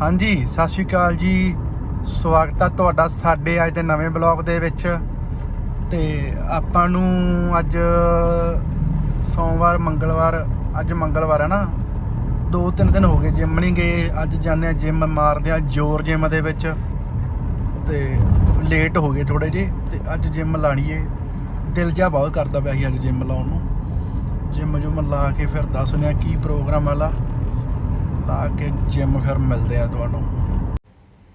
ਹਾਂਜੀ, ਸਤਿ ਸ਼੍ਰੀ ਅਕਾਲ ਜੀ। ਸਵਾਗਤ ਆ ਤੁਹਾਡਾ ਸਾਡੇ ਅੱਜ ਦੇ ਨਵੇਂ ਬਲੌਗ ਦੇ ਵਿੱਚ। ਤੇ ਆਪਾਂ ਨੂੰ ਅੱਜ ਸੋਮਵਾਰ, ਮੰਗਲਵਾਰ, ਅੱਜ ਮੰਗਲਵਾਰ ਹੈ ਨਾ। ਦੋ ਤਿੰਨ ਦਿਨ ਹੋ ਗਏ ਜਿਮ ਨਹੀਂ ਗਏ। ਅੱਜ ਜਾਂਦੇ ਆ ਜਿਮ, ਮਾਰਦੇ ਆ ਜੋਰ ਜਿਮ ਦੇ ਵਿੱਚ। ਤੇ ਲੇਟ ਹੋ ਗਏ ਥੋੜੇ ਜੇ ਤੇ ਅੱਜ ਜਿਮ ਲਾਣੀਏ ਦਿਲ ਜਿਹਾ ਬਹੁਤ ਕਰਦਾ ਪਿਆ ਸੀ ਅੱਜ ਜਿਮ ਲਾਉਣ ਨੂੰ। ਜਿਮ ਜੁਮ ਲਾ ਕੇ ਫਿਰ ਦੱਸਦੇ ਆ ਕੀ ਪ੍ਰੋਗਰਾਮ ਵਾਲਾ ਲਾ ਕੇ ਜਿਮ ਫਿਰ ਮਿਲਦੇ ਆ ਤੁਹਾਨੂੰ।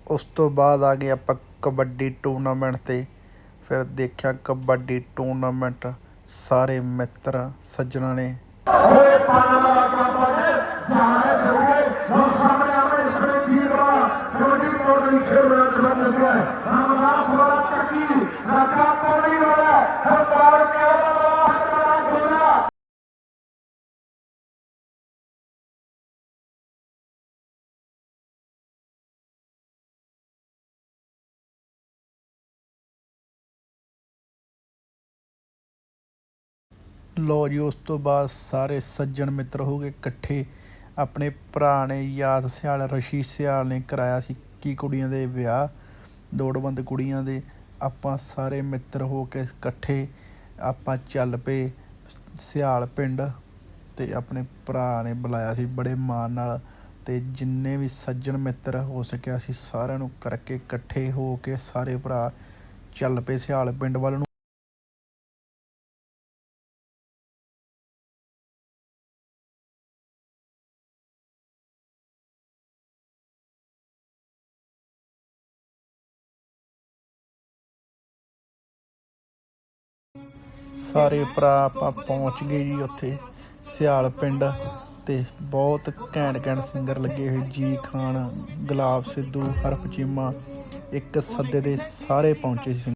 ਉਸ ਤੋਂ ਬਾਅਦ ਆ ਗਏ ਆਪਾਂ ਕਬੱਡੀ ਟੂਰਨਾਮੈਂਟ ਤੇ। ਫਿਰ ਦੇਖਿਆ ਕਬੱਡੀ ਟੂਰਨਾਮੈਂਟ ਸਾਰੇ ਮਿੱਤਰ ਸੱਜਣਾ ਨੇ। ਹੋਏ ਪਾਣਾ ਵਾਲਾ ਕੰਮ ਪਾਣੇ ਜਾਣੇ ਕਰੂਗੇ ਲੋ ਸਾਹਮਣੇ ਆਪਣੇ ਸੜੇ ਵੀਰ ਵਾਲਾ ਕਬੱਡੀ ਪੌੜੀ ਖੇਡ ਚੁੱਕਾ ਹੈ ਰਾਮਦਾਸ ਵਾਲਾ ਚੱਕੀ ਲਓ ਜੀ, ਉਸ ਤੋਂ ਬਾਅਦ ਸਾਰੇ ਸੱਜਣ ਮਿੱਤਰ ਹੋ ਗਏ ਇਕੱਠੇ। ਆਪਣੇ ਭਰਾ ਨੇ ਯਾਦ ਸਿਆਲ, ਰਸ਼ੀ ਸਿਆਲ ਨੇ ਕਰਾਇਆ ਸੀ ਕੀ ਕੁੜੀਆਂ ਦੇ ਵਿਆਹ, ਲੋੜਵੰਦ ਕੁੜੀਆਂ ਦੇ। ਆਪਾਂ ਸਾਰੇ ਮਿੱਤਰ ਹੋ ਕੇ ਇਕੱਠੇ, ਆਪਾਂ ਚੱਲ ਪਏ ਸਿਆਲ ਪਿੰਡ ਤੇ ਆਪਣੇ ਭਰਾ ਨੇ ਬੁਲਾਇਆ ਸੀ ਬੜੇ ਮਾਣ ਨਾਲ ਤੇ ਜਿੰਨੇ ਵੀ ਸੱਜਣ ਮਿੱਤਰ ਹੋ ਸਕਿਆ ਸੀ ਸਾਰਿਆਂ ਨੂੰ ਕਰਕੇ ਇਕੱਠੇ ਹੋ ਕੇ ਸਾਰੇ ਭਰਾ ਚੱਲ ਪਏ ਸਿਆਲ ਪਿੰਡ ਵੱਲ ਨੂੰ। ਸਾਰੇ ਭਰਾ ਆਪਾਂ ਪਹੁੰਚ ਗਏ ਜੀ ਉੱਥੇ, ਸਿਆਲ ਪਿੰਡ ਤੇ ਬਹੁਤ ਘੈਂਟ ਘੈਂਟ ਸਿੰਗਰ ਲੱਗੇ ਹੋਏ, ਜੀ ਖਾਨ, ਗੁਲਾਬ ਸਿੱਧੂ, ਹਰਫ ਚੀਮਾ, ਇੱਕ ਸੱਦੇ ਦੇ ਸਾਰੇ ਪਹੁੰਚੇ ਸੀ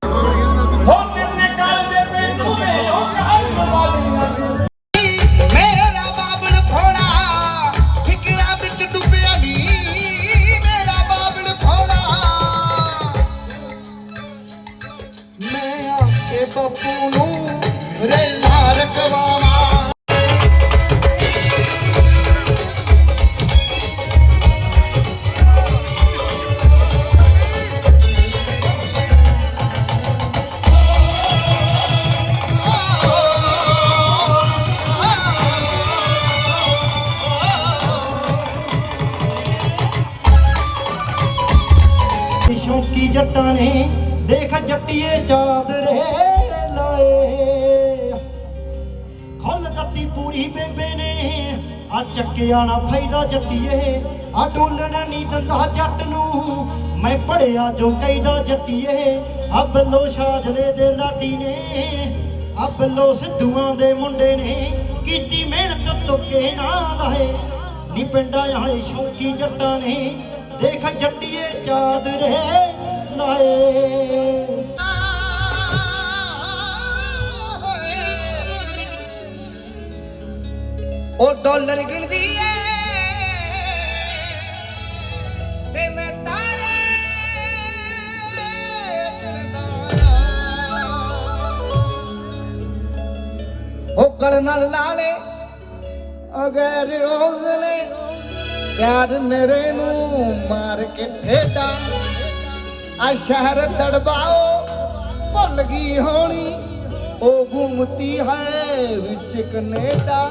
ਸ਼ੌਕੀ ਜੱਟਾਂ ਨੇ, ਦੇਖ ਜੱਟੀਏ ਚਾਦਰੇ ਲਾਏ। ਖੁੱਲ ਜੱਟੀ ਪੂਰੀ ਬੇਬੇ ਨੇ, ਆ ਚੱਕਿਆ ਨਾ ਫਾਇਦਾ ਜੱਟੀਏ। ਆ ਡੋਲਣਾ ਨਹੀਂ ਦਿੰਦਾ ਜੱਟ ਨੂੰ, ਮੈਂ ਪੜਿਆ ਜੋ ਕਹਿੰਦਾ ਜੱਟੀਏ। ਆ ਬੱਲੋ ਸ਼ਾਜਲੇ ਦੇ ਲਾਡੀ ਨੇ, ਆ ਬੱਲੋ ਸਿੱਧੂਆਂ ਦੇ ਮੁੰਡੇ ਨੇ, ਕੀਤੀ ਮਿਹਨਤ ਤੁੱਕੇ ਨਾ ਲਾਏ। ਨੀ ਪਿੰਡਾਂ ਵਾਲੇ ਸ਼ੌਕੀ ਜੱਟਾਂ ਨੇ ਦੇਖ ਜੱਟੀਏ ਚਾਦਰੇ ਲਾਏ ਉਹ ਡਾਲਰ ਗਿਣਦੀ ਏ ਤੇ ਮੈਂ ਤਾਰੇ ਗਿਣਦਾ ਉਹ ਗਲ ਨਾਲ ਲਾਲੇ ਅਗਰ ਉਸ ਨੇ ਪਿਆਰ ਮੇਰੇ ਨੂੰ ਮਾਰ ਕੇ ਠੇਡਾ। ਆ ਸ਼ਹਿਰ ਦੜਬਾਓ ਭੁੱਲ ਗਈ ਹੋਣੀ। ਉਹ ਘੁੰਮਤੀ ਹੈ ਵਿੱਚ ਕਨੇਡਾ।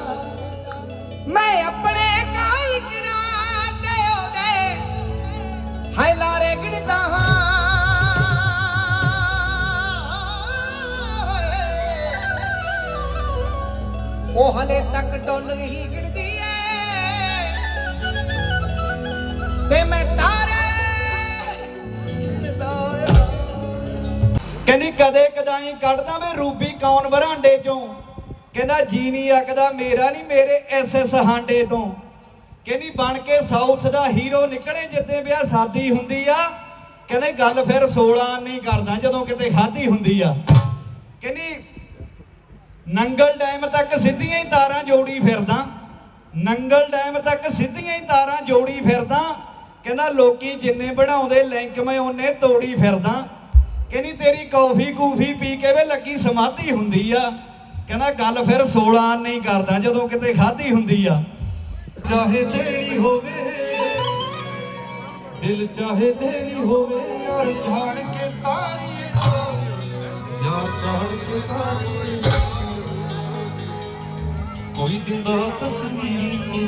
ਮੈਂ ਆਪਣੇ ਕਾਲ ਕਿਨਾਰੇ ਉਹਦੇ ਹਾਏ ਲਾਰੇ ਗਿਣਦਾ ਹਾਂ। ਉਹ ਹਲੇ ਤੱਕ ਡਾਲਰ ਹੀ ਗਿਣਦੀ ਕਦੇ ਕਦਾਈ ਕੱਢਦਾ ਮੈਂ ਰੂਬੀ ਕੌਣ ਬਰਾਂਡੇ ਚੋਂ? ਕਹਿੰਦਾ ਜੀ ਨਹੀਂ ਆਖਦਾ ਮੇਰਾ ਨਹੀਂ, ਮੇਰੇ ਐਸਐਸ ਹਾਂਡੇ ਤੋਂ। ਕਹਿੰਦੀ ਬਣ ਕੇ ਸਾਊਥ ਦਾ ਹੀਰੋ ਨਿਕਲੇ ਜਿੱਦੇ ਵਿਆਹ ਸਾਦੀ ਹੁੰਦੀ ਆ। ਕਹਿੰਦੇ ਗੱਲ ਫਿਰ 16 ਨਹੀਂ ਕਰਦਾ, ਜਦੋਂ ਕਿਤੇ ਖਾਦੀ ਹੁੰਦੀ ਆ। ਕਹਿੰਦੀ ਨੰਗਲ ਡੈਮ ਤੱਕ ਸਿੱਧੀਆਂ ਹੀ ਤਾਰਾਂ ਜੋੜੀ ਫਿਰਦਾ। ਨੰਗਲ ਡੈਮ ਤੱਕ ਸਿੱਧੀਆਂ ਹੀ ਤਾਰਾਂ ਜੋੜੀ ਫਿਰਦਾ। ਕਹਿੰਦਾ ਲੋਕੀ ਜਿੰਨੇ ਬਣਾਉਂਦੇ ਲਿੰਕ ਮੈਂ ਉਹਨੇ ਤੋੜੀ ਫਿਰਦਾ। ਕਹਿੰਦੀ ਤੇਰੀ ਕੌਫੀ ਕੂਫੀ ਪੀ ਕੇ ਵੇ ਲੱਗੀ ਸਮਾਧੀ ਹੁੰਦੀ ਆ। ਕਹਿੰਦਾ ਗੱਲ ਫਿਰ 16 ਨਹੀਂ ਕਰਦਾ ਜਦੋਂ ਕਿਤੇ ਖਾਧੀ ਹੁੰਦੀ ਆ। ਚਾਹੇ ਦੇਣੀ ਹੋਵੇ ਦਿਲ ਚਾਹੇ ਤੇਰੀ ਹੋਵੇ ਯਾਰ ਝਾੜ ਕੇ ਤਾਰੀਏ ਯਾਰ ਝਾੜ ਕੇ ਤਾਰੀਏ। ਕੋਈ ਦਿੰਦਾ ਤਸਵੀਰ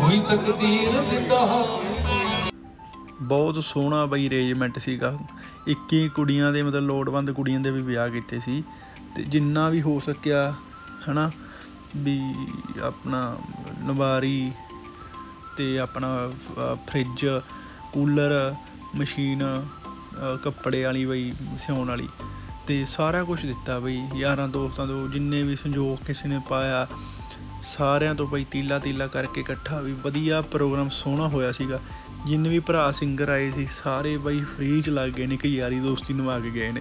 ਕੋਈ ਤਕਦੀਰ ਦਿੰਦਾ। ਬਹੁਤ ਸੋਹਣਾ ਬਈ ਅਰੇਂਜਮੈਂਟ ਸੀਗਾ। 21 ਕੁੜੀਆਂ ਦੇ ਮਤਲਬ ਲੋੜਵੰਦ ਕੁੜੀਆਂ ਦੇ ਵੀ ਵਿਆਹ ਕੀਤੇ ਸੀ ਤੇ ਜਿੰਨਾ ਵੀ ਹੋ ਸਕਿਆ ਹਨਾ ਵੀ ਆਪਣਾ ਨਵਾਰੀ ਤੇ ਆਪਣਾ ਅ, ਫਰਿੱਜ ਕੂਲਰ ਮਸ਼ੀਨ ਕੱਪੜੇ ਵਾਲੀ ਬਈ ਸਿਉਣ ਵਾਲੀ ਤੇ ਸਾਰਾ ਕੁਝ ਦਿੱਤਾ ਬਈ ਯਾਰਾਂ ਦੋਸਤਾਂ ਤੋਂ ਜਿੰਨੇ ਵੀ ਸੰਜੋਗ ਕਿਸੇ ਨੇ ਪਾਇਆ ਸਾਰਿਆਂ ਤੋਂ ਬਈ ਤੀਲਾ ਤੀਲਾ ਕਰਕੇ ਇਕੱਠਾ ਵੀ ਵਧੀਆ ਪ੍ਰੋਗਰਾਮ ਸੋਹਣਾ ਹੋਇਆ ਸੀਗਾ। ਜਿੰਨੇ ਵੀ ਭਰਾ ਸਿੰਗਰ ਆਏ ਸੀ, ਸਾਰੇ ਬਾਈ ਫ੍ਰੀ ਚ ਲੱਗ ਗਏ ਨੇ ਕਿ ਯਾਰੀ ਦੋਸਤੀ ਨਿਭਾ ਕੇ ਗਏ ਨੇ।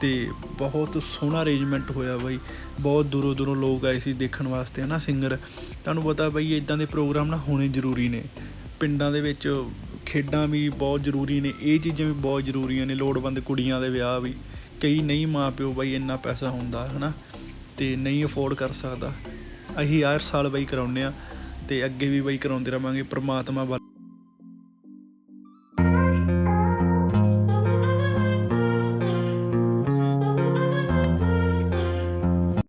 ਤੇ ਬਹੁਤ ਸੋਹਣਾ ਅਰੇਂਜਮੈਂਟ ਹੋਇਆ ਬਾਈ। ਬਹੁਤ ਦੂਰੋਂ ਦੂਰੋਂ ਲੋਕ ਆਏ ਸੀ ਦੇਖਣ ਵਾਸਤੇ, ਹਨਾ ਸਿੰਗਰ ਤੁਹਾਨੂੰ ਪਤਾ ਬਈ ਇਦਾਂ ਦੇ ਪ੍ਰੋਗਰਾਮ ਨਾ ਹੋਣੇ ਜ਼ਰੂਰੀ ਨੇ। ਪਿੰਡਾਂ ਦੇ ਵਿੱਚ ਖੇਡਾਂ ਵੀ ਬਹੁਤ ਜ਼ਰੂਰੀ ਨੇ। ਇਹ ਚੀਜ਼ਾਂ ਵੀ ਬਹੁਤ ਜ਼ਰੂਰੀਆਂ ਨੇ, ਲੋੜਵੰਦ ਕੁੜੀਆਂ ਦੇ ਵਿਆਹ ਵੀ। ਕਈ ਨਹੀਂ ਮਾਪਿਓ ਬਈ ਇੰਨਾ ਪੈਸਾ ਹੁੰਦਾ, ਹਨਾ? ਤੇ ਨਹੀਂ ਅਫੋਰਡ ਕਰ ਸਕਦਾ। ਅਸੀਂ ਹਰ ਸਾਲ ਬਈ ਕਰਾਉਂਦੇ ਆ ਤੇ ਅੱਗੇ ਵੀ ਬਈ ਕਰਾਉਂਦੇ ਰਵਾਂਗੇ, ਪ੍ਰਮਾਤਮਾ ਵੱਲ।